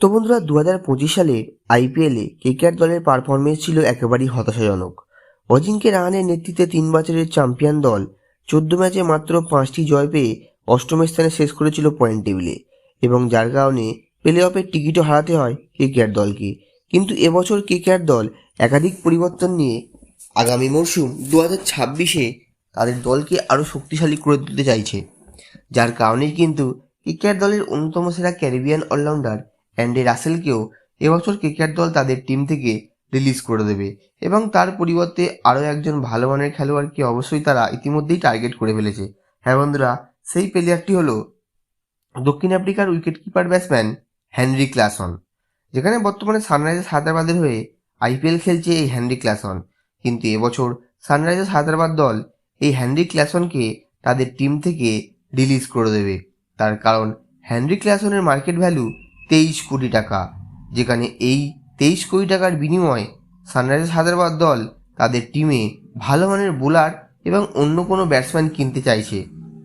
তো বন্ধুরা দু হাজার পঁচিশ সালের আইপিএলে কেকেআর দলের পারফরমেন্স ছিল একেবারেই হতাশাজনক। অজিঙ্কে রাহানের নেতৃত্বে তিন বছরের চ্যাম্পিয়ন দল চোদ্দ ম্যাচে মাত্র পাঁচটি জয় পেয়ে অষ্টম স্থানে শেষ করেছিল পয়েন্ট টেবিলে এবং যার কারণে প্লে অফের টিকিটও হারাতে হয় কেকেআর দলকে। কিন্তু এবছর কেকেআর দল একাধিক পরিবর্তন নিয়ে আগামী মরশুম দু হাজার ছাব্বিশে তাদের দলকে আরও শক্তিশালী করে তুলতে চাইছে। যার কারণেই কিন্তু কেকেআর দলের অন্যতম সেরা ক্যারিবিয়ান অলরাউন্ডার অ্যান্ডে রাসেলকেও এবছর ক্রিকেট দল তাদের টিম থেকে রিলিজ করে দেবে এবং তার পরিবর্তে আরও একজন ভালো মানের খেলোয়াড়কে অবশ্যই তারা ইতিমধ্যেই টার্গেট করে ফেলেছে। হ্যাঁ বন্ধুরা, সেই প্লেয়ারটি হলো দক্ষিণ আফ্রিকার wicket keeper batsman Henry Klaasen, যেখানে বর্তমানে সানরাইজার্স হায়দ্রাবাদের হয়ে আইপিএল খেলছে এই হেনরি ক্লাসন। কিন্তু এবছর সানরাইজার্স হায়দ্রাবাদ দল এই হেনরি ক্লাসনকে তাদের টিম থেকে রিলিজ করে দেবে। তার কারণ, হেনরি ক্লাসনের মার্কেট ভ্যালু তেইশ কোটি টাকা, যেখানে এই তেইশ কোটি টাকার বিনিময়ে সানরাইজার্স হায়দ্রাবাদ দল তাদের টিমে ভালো মানের বোলার এবং অন্য কোনো ব্যাটসম্যান কিনতে চাইছে।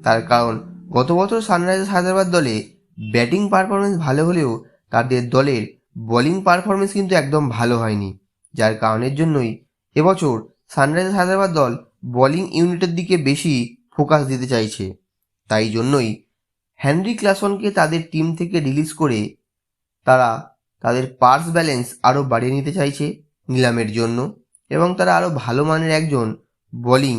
তার কারণ, গত বছর সানরাইজার্স হায়দ্রাবাদ দলে ব্যাটিং পারফরমেন্স ভালো হলেও তাদের দলের বোলিং পারফরমেন্স কিন্তু একদম ভালো হয়নি। যার কারণের জন্যই এবছর সানরাইজার্স হায়দ্রাবাদ দল বোলিং ইউনিটের দিকে বেশি ফোকাস দিতে চাইছে। তাই জন্যই হেনরি ক্লাসনকে তাদের টিম থেকে রিলিজ করে তারা তাদের পার্স ব্যালেন্স আরও বাড়িয়ে নিতে চাইছে নিলামের জন্য এবং তারা আরও ভালো মানের একজন বোলিং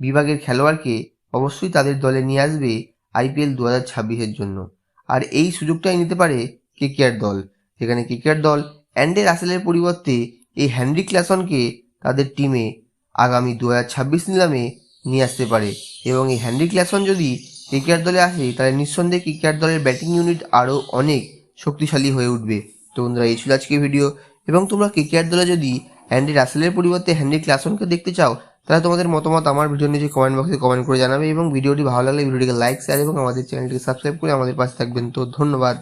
বিভাগের খেলোয়াড়কে অবশ্যই তাদের দলে নিয়ে আসবে আইপিএল দু হাজার ছাব্বিশের জন্য। আর এই সুযোগটাই নিতে পারে কেকেআর দল। যেখানে কেকেআর দল অ্যান্ডে রাসেলের পরিবর্তে এই হ্যানরি ক্লাসনকে তাদের টিমে আগামী দু হাজার ছাব্বিশ নিলামে নিয়ে আসতে পারে এবং এই হ্যানরি ক্লাসন যদি কেকেআর দলে আসে, তাহলে নিঃসন্দেহে কেকেআর দলের ব্যাটিং ইউনিট আরও অনেক শক্তিশালী হয়ে উঠবে। তো বন্ধুরা, এই ছিল আজকের ভিডিও এবং তোমরা কেকেআর দলে যদি হ্যান্ডি রাসেলের পরিবর্তে হ্যান্ডি ক্লাসনকে দেখতে চাও, তাহলে তোমাদের মতামত আমার ভিডিও নিচে কমেন্ট বক্সে কমেন্ট করে জানাবে। এবং ভিডিওটি ভালো লাগলে ভিডিওটিকে লাইক শেয়ার এবং আমাদের চ্যানেলটিকে সাবস্ক্রাইব করে আমাদের পাশে থাকবেন। তো ধন্যবাদ।